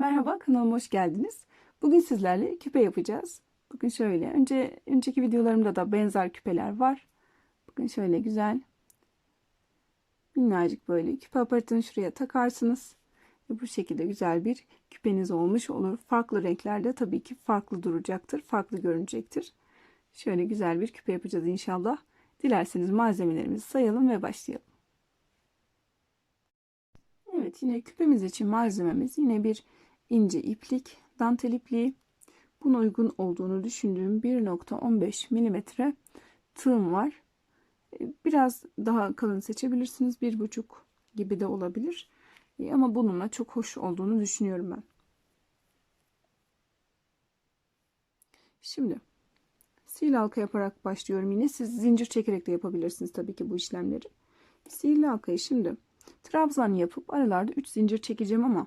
Merhaba kanalıma hoş geldiniz. Bugün sizlerle küpe yapacağız. Bugün şöyle önce önceki videolarımda da benzer küpeler var. Bugün şöyle güzel minnacık böyle küpe aparatını şuraya takarsınız. Ve bu şekilde güzel bir küpeniz olmuş olur. Farklı renklerde tabii ki farklı duracaktır. Farklı görünecektir. Şöyle güzel bir küpe yapacağız inşallah. Dilerseniz malzemelerimizi sayalım ve başlayalım. Evet yine küpemiz için malzememiz yine bir ince iplik, dantel ipliği. Buna uygun olduğunu düşündüğüm 1.15 milimetre tığım var. Ee, biraz daha kalın seçebilirsiniz. 1.5 gibi de olabilir. Ee, ama bununla çok hoş olduğunu düşünüyorum ben. Şimdi sihirli halka yaparak başlıyorum yine. Siz zincir çekerek de yapabilirsiniz tabii ki bu işlemleri. Sihirli halkayı şimdi trabzan yapıp aralarda 3 zincir çekeceğim ama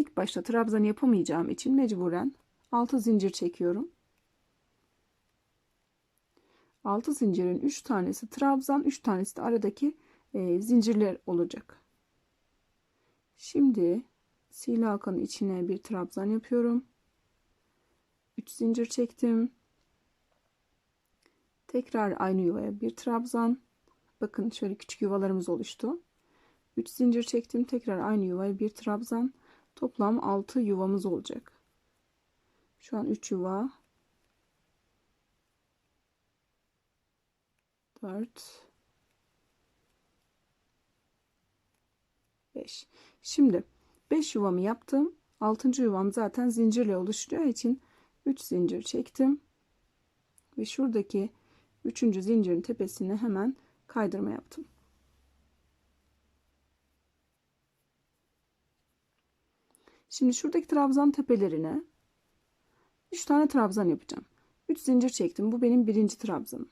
İlk başta trabzan yapamayacağım için mecburen 6 zincir çekiyorum. 6 zincirin 3 tanesi trabzan, 3 tanesi de aradaki e, zincirler olacak. Şimdi sihirli halkanın içine bir trabzan yapıyorum. 3 zincir çektim. Tekrar aynı yuvaya bir trabzan. Bakın şöyle küçük yuvalarımız oluştu. 3 zincir çektim. Tekrar aynı yuvaya bir trabzan. Toplam 6 yuvamız olacak. Şu an 3 yuva. 4 5. Şimdi 5 yuvamı yaptım. 6. yuvam zaten zincirle oluşturuyor için 3 zincir çektim. Ve şuradaki 3. zincirin tepesine hemen kaydırma yaptım. Şimdi şuradaki trabzan tepelerine 3 tane trabzan yapacağım. 3 zincir çektim. Bu benim birinci trabzanım.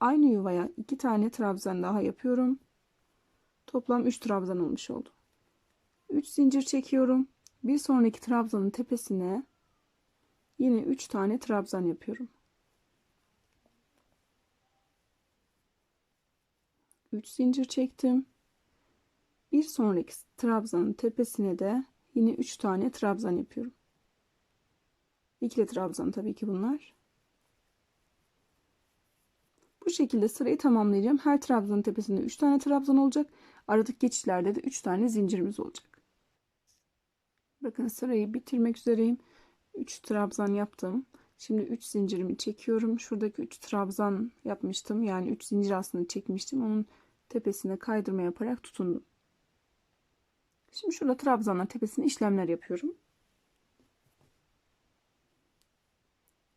Aynı yuvaya 2 tane trabzan daha yapıyorum. Toplam 3 trabzan olmuş oldu. 3 zincir çekiyorum. Bir sonraki trabzanın tepesine yine 3 tane trabzan yapıyorum. 3 zincir çektim. Bir sonraki trabzanın tepesine de Yine 3 tane trabzan yapıyorum. İkili trabzan tabii ki bunlar. Bu şekilde sırayı tamamlayacağım. Her trabzanın tepesinde 3 tane trabzan olacak. Aradaki geçişlerde de 3 tane zincirimiz olacak. Bakın sırayı bitirmek üzereyim. 3 trabzan yaptım. Şimdi 3 zincirimi çekiyorum. Şuradaki 3 trabzan yapmıştım. Yani 3 zincir aslında çekmiştim. Onun tepesine kaydırma yaparak tutundum. Şimdi şurada trabzanla tepesine işlemler yapıyorum.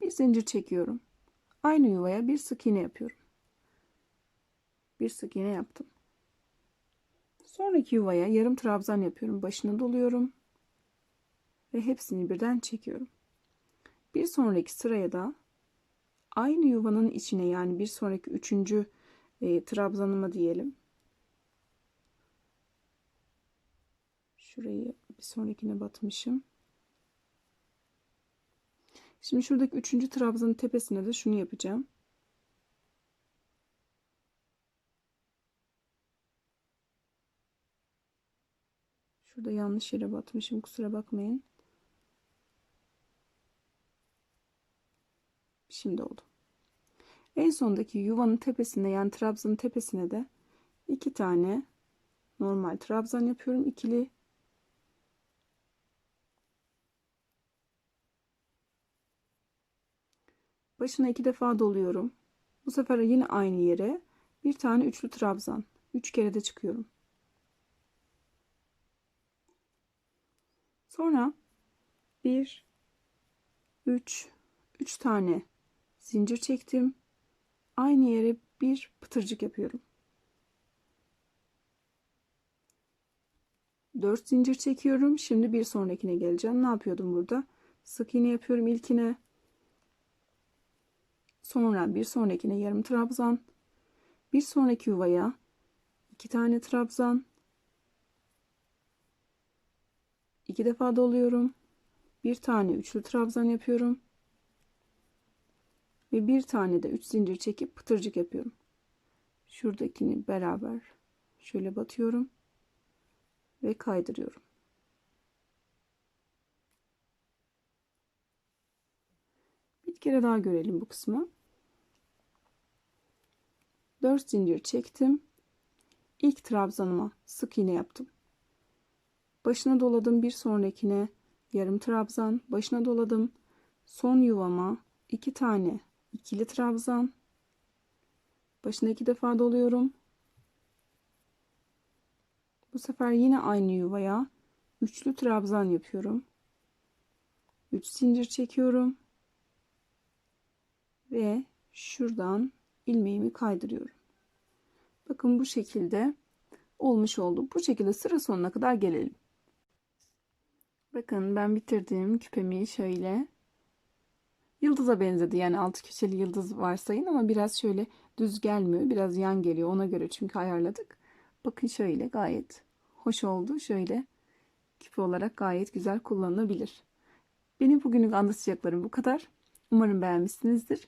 Bir zincir çekiyorum. Aynı yuvaya bir sık iğne yapıyorum. Bir sık iğne yaptım. Sonraki yuvaya yarım trabzan yapıyorum. Başını doluyorum. Ve hepsini birden çekiyorum. Bir sonraki sıraya da aynı yuvanın içine yani bir sonraki üçüncü e, trabzanıma diyelim. Şurayı bir sonrakine batmışım. Şimdi şuradaki üçüncü trabzanın tepesine de şunu yapacağım. Şurada yanlış yere batmışım. Kusura bakmayın. Şimdi oldu. En sondaki yuvanın tepesine yani trabzanın tepesine de iki tane normal trabzan yapıyorum. ikili Başına iki defa doluyorum. Bu sefer yine aynı yere bir tane üçlü trabzan. Üç kere de çıkıyorum. Sonra bir, üç, üç tane zincir çektim. Aynı yere bir pıtırcık yapıyorum. Dört zincir çekiyorum. Şimdi bir sonrakine geleceğim. Ne yapıyordum burada? Sık iğne yapıyorum ilkine. Sonra bir sonrakine yarım trabzan. Bir sonraki yuvaya iki tane trabzan. iki defa doluyorum. Bir tane üçlü trabzan yapıyorum. Ve bir tane de üç zincir çekip pıtırcık yapıyorum. Şuradakini beraber şöyle batıyorum ve kaydırıyorum. Bir kere daha görelim bu kısmı. 4 zincir çektim. İlk trabzanıma sık iğne yaptım. Başına doladım bir sonrakine yarım trabzan, başına doladım. Son yuvama iki tane ikili trabzan. Başına iki defa doluyorum. Bu sefer yine aynı yuvaya üçlü trabzan yapıyorum. 3 zincir çekiyorum. Ve şuradan ilmeğimi kaydırıyorum. Bakın bu şekilde olmuş oldu. Bu şekilde sıra sonuna kadar gelelim. Bakın ben bitirdim küpemi şöyle. Yıldıza benzedi yani altı köşeli yıldız varsayın ama biraz şöyle düz gelmiyor. Biraz yan geliyor ona göre çünkü ayarladık. Bakın şöyle gayet hoş oldu. Şöyle küpe olarak gayet güzel kullanılabilir. Benim bugünlük anlatacaklarım bu kadar. Umarım beğenmişsinizdir.